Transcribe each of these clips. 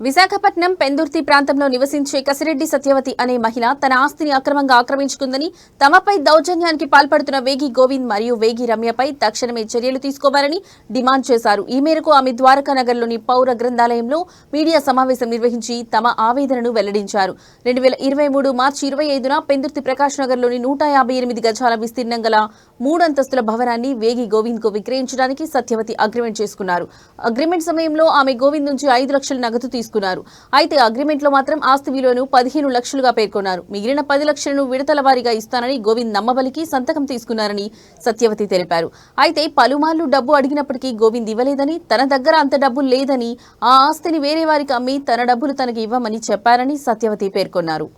విశాఖపట్నం పెందుర్తి ప్రాంతంలో నివసించే కసిరెడ్డి సత్యవతి అనే మహిళ తన ఆస్తిని అక్రమంగా ఆక్రమించుకుందని తమపై దౌర్జన్యానికి పాల్పడుతున్న వేగి గోవింద్ మరియు వేగి రమ్యపై తక్షణమే చర్యలు తీసుకోవాలని డిమాండ్ చేశారు. ఈ మేరకు ఆమె ద్వారకా నగర్లోని పౌర గ్రంథాలయంలో మీడియా సమావేశం నిర్వహించి తమ ఆవేదనను వెల్లడించారు. రెండు వేల ఇరవై మూడు మార్చి ఇరవై ఐదున పెందుర్తి ప్రకాష్ నగర్లోని నూట యాభై ఎనిమిది గజాల విస్తీర్ణం గల మూడంతస్తుల భవనాన్ని వేగి గోవింద్కు విక్రయించడానికి సత్యవతి అగ్రిమెంట్ చేసుకున్నారు. అగ్రిమెంట్ సమయంలో ఆమె గోవింద్ నుంచి ఐదు లక్షల నగదు తీసుకున్నారు. అయితే అగ్రిమెంట్లో మాత్రం ఆస్తి విలువను పదిహేను లక్షలుగా పేర్కొన్నారు. మిగిలిన పది లక్షలను విడతల వారీగా ఇస్తానని గోవింద్ నమ్మబలికి సంతకం తీసుకున్నారని సత్యవతి తెలిపారు. అయితే పలుమార్లు డబ్బు అడిగినప్పటికీ గోవింద్ ఇవ్వలేదని తన దగ్గర అంత డబ్బు లేదని ఆ ఆస్తిని వేరే వారికి అమ్మి తన డబ్బులు తనకి ఇవ్వమని చెప్పారని సత్యవతి పేర్కొన్నారు.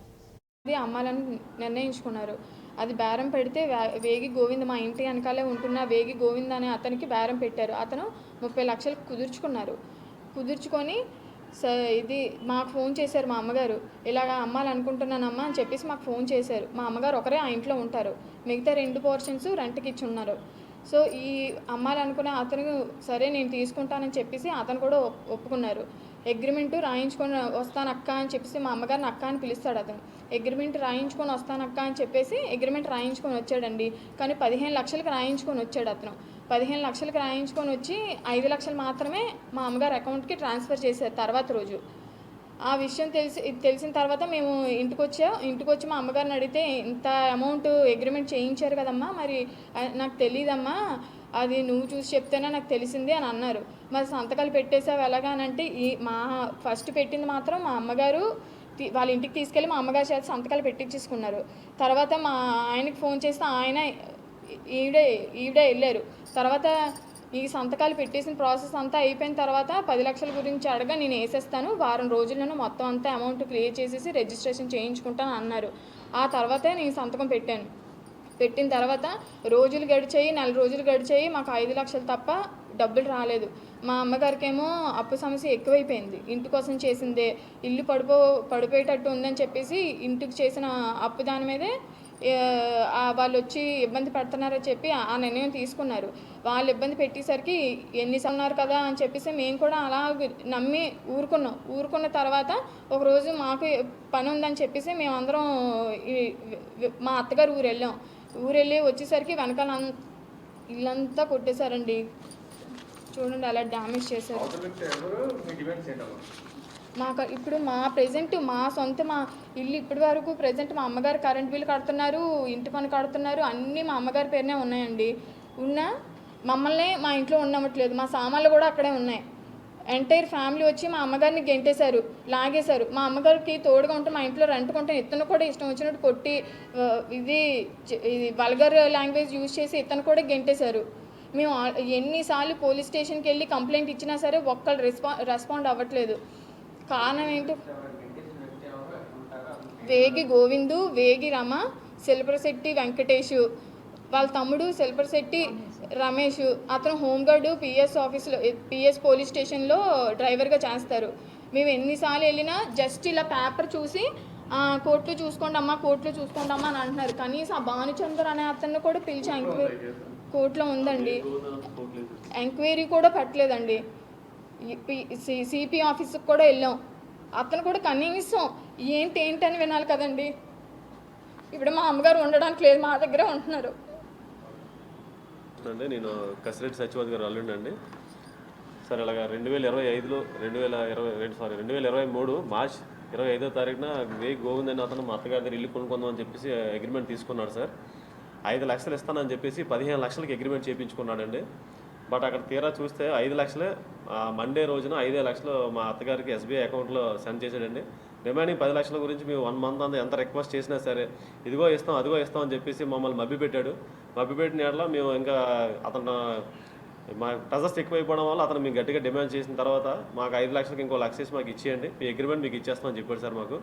అది అమ్మాలని నిర్ణయించుకున్నారు. అది బేరం పెడితే వేగి గోవింద్ మా ఇంటి వెనకాలే ఉంటున్న వేగి గోవింద్ అనే అతనికి బేరం పెట్టారు. అతను ముప్పై లక్షలు కుదుర్చుకున్నారు. కుదుర్చుకొని సో ఇది మాకు ఫోన్ చేశారు మా అమ్మగారు. ఇలాగ అమ్మాలనుకుంటున్నానమ్మా అని చెప్పేసి మాకు ఫోన్ చేశారు. మా అమ్మగారు ఒకరే ఆ ఇంట్లో ఉంటారు. మిగతా రెండు పోర్షన్స్ రెంట్కి ఇచ్చి ఉన్నారు. సో ఈ అమ్మాలనుకునే అతను సరే నేను తీసుకుంటానని చెప్పేసి అతను కూడా ఒప్పుకున్నారు. అగ్రిమెంట్ రాయించుకొని వస్తాను అక్క అని చెప్పేసి మా అమ్మగారిని అక్క అని పిలుస్తాడు అతను. అగ్రిమెంట్ రాయించుకొని వస్తాను అక్క అని చెప్పేసి అగ్రిమెంట్ రాయించుకొని వచ్చాడండి. కానీ పదిహేను లక్షలకు రాయించుకొని వచ్చాడు అతను. పదిహేను లక్షలకు రాయించుకొని వచ్చి ఐదు లక్షలు మాత్రమే మా అమ్మగారి అకౌంట్కి ట్రాన్స్ఫర్ చేశారు తర్వాత రోజు. ఆ విషయం తెలిసి తెలిసిన తర్వాత మేము ఇంటికి వచ్చా ఇంటికి వచ్చి మా అమ్మగారిని అడిగితే ఇంత అమౌంట్ అగ్రిమెంట్ చేయించారు కదమ్మా మరి నాకు తెలియదమ్మా అది నువ్వు చూసి చెప్తేనే నాకు తెలిసింది అని అన్నారు. మరి సంతకాలు పెట్టేసావు ఎలాగా అని అంటే ఈ మా ఫస్ట్ పెట్టింది మాత్రం మా అమ్మగారు వాళ్ళ ఇంటికి తీసుకెళ్ళి మా అమ్మగారి చేత సంతకాలు పెట్టించేసుకున్నారు. తర్వాత మా ఆయనకి ఫోన్ చేస్తే ఆయన ఈవిడే ఈవిడే వెళ్ళారు. తర్వాత ఈ సంతకాలు పెట్టేసిన ప్రాసెస్ అంతా అయిపోయిన తర్వాత పది లక్షల గురించి అడగా నేను వేసేస్తాను. వారం రోజుల్లోనూ మొత్తం అంతా అమౌంట్ క్లియర్ చేసేసి రిజిస్ట్రేషన్ చేయించుకుంటాను అన్నారు. ఆ తర్వాతే నేను సంతకం పెట్టాను. పెట్టిన తర్వాత రోజులు గడిచాయి నెల రోజులు గడిచాయి. మాకు ఐదు లక్షలు తప్ప డబ్బులు రాలేదు. మా అమ్మగారికేమో అప్పు సమస్య ఎక్కువైపోయింది. ఇంటి కోసం చేసిందే. ఇల్లు పడిపో పడిపోయేటట్టు ఉందని చెప్పేసి ఇంటికి చేసిన అప్పు దాని మీదే వాళ్ళు వచ్చి ఇబ్బంది పడుతున్నారని చెప్పి ఆ నిర్ణయం తీసుకున్నారు. వాళ్ళు ఇబ్బంది పెట్టేసరికి ఎన్ని ఉన్నారు కదా అని చెప్పేసి మేము కూడా అలా నమ్మి ఊరుకున్నాం. ఊరుకున్న తర్వాత ఒకరోజు మాకు పని ఉందని చెప్పేసి మేమందరం మా అత్తగారు ఊరు వెళ్ళాం ఊరు వెళ్ళి వచ్చేసరికి వెనకాల ఇల్లంతా కొట్టేశారండి. చూడండి అలా డ్యామేజ్ చేశారు. మాకు ఇప్పుడు మా ప్రెజెంట్ మా సొంత మా ఇల్లు ఇప్పటి వరకు ప్రెజెంట్ మా అమ్మగారు కరెంట్ బిల్ కడుతున్నారు ఇంటి పని కడుతున్నారు అన్నీ మా అమ్మగారి పేరునే ఉన్నాయండి. ఉన్నా మమ్మల్ని మా ఇంట్లో ఉండవట్లేదు మా సామాన్లు కూడా అక్కడే ఉన్నాయి. ఎంటైర్ ఫ్యామిలీ వచ్చి మా అమ్మగారిని గెంటేశారు లాగేశారు. మా అమ్మగారికి తోడుగా ఉంటే మా ఇంట్లో రెంట్ కొంటే ఇతను కూడా ఇష్టం వచ్చినట్టు కొట్టి ఇది ఇది వల్గర్ లాంగ్వేజ్ యూజ్ చేసి ఇతను కూడా గెంటేశారు. మేము ఎన్నిసార్లు పోలీస్ స్టేషన్కి వెళ్ళి కంప్లైంట్ ఇచ్చినా సరే ఒక్కళ్ళు రెస్పా రెస్పాండ్ అవ్వట్లేదు. కారణం ఏంటి? వేగి గోవిందు వేగి రమ శిల్పరశెట్టి వెంకటేష్. వాళ్ళ తమ్ముడు శిల్పరశెట్టి రమేష్. అతను హోంగార్డు పిఎస్ ఆఫీస్లో పిఎస్ పోలీస్ స్టేషన్లో డ్రైవర్గా చేస్తారు. మేము ఎన్నిసార్లు వెళ్ళినా జస్ట్ ఇలా పేపర్ చూసి "ఆ, కోర్టులో చూసుకోండి అమ్మా కోర్టులో చూసుకోండి అమ్మా అని అంటున్నారు. కనీసం ఆ భానుచందర్ అనే అతన్ని కూడా పిలిచి ఎంక్వైరీ కోర్టులో ఉందండి. ఎంక్వైరీ కూడా పెట్టలేదండి. సిపి ఆఫీస్కి కూడా వెళ్ళాం. అతను కూడా కనీసం ఏంటి ఏంటి అని వినాలి కదండి. ఇప్పుడు మా అమ్మగారు ఉండడానికి లేదు మా దగ్గరే ఉంటున్నారు. అండి నేను కసిరెడ్డి సత్యవతి గారు అల్లుండండి. సార్ ఇలాగ రెండు వేల ఇరవై ఐదులో రెండు వేల ఇరవై రెండు సారీ రెండు వేల ఇరవై మూడు మార్చ్ ఇరవై ఐదో తారీఖున వే గోవింద్ అని అతను మా అత్తగారి దగ్గర ఇల్లు కొనుక్కుందామని చెప్పేసి అగ్రిమెంట్ తీసుకున్నాడు సార్. ఐదు లక్షలు ఇస్తానని చెప్పేసి పదిహేను లక్షలకి అగ్రిమెంట్ చేయించుకున్నాడండి బట్ అక్కడ తీరా చూస్తే ఐదు లక్షలే మండే రోజున ఐదే లక్షలు మా అత్తగారికి ఎస్బీఐ అకౌంట్లో సెండ్ చేశాడండి. రిమైనింగ్ పది లక్షల గురించి మేము వన్ మంత్ అంతా ఎంత రిక్వెస్ట్ చేసినా సరే ఇదిగో ఇస్తాం అదిగో ఇస్తాం అని చెప్పేసి మమ్మల్ని మభ్యపెట్టాడు. మభ్యపెట్టిన ఎడల మేము ఇంకా అతను మా ప్రజెస్ట్ ఎక్కువైపోవడం వల్ల అతను మేము గట్టిగా డిమాండ్ చేసిన తర్వాత మాకు ఐదు లక్షలకి ఇంకో లక్ష మాకు ఇచ్చేయండి. మీ అగ్రిమెంట్ మీకు ఇచ్చేస్తామని చెప్పాడు సార్ మాకు.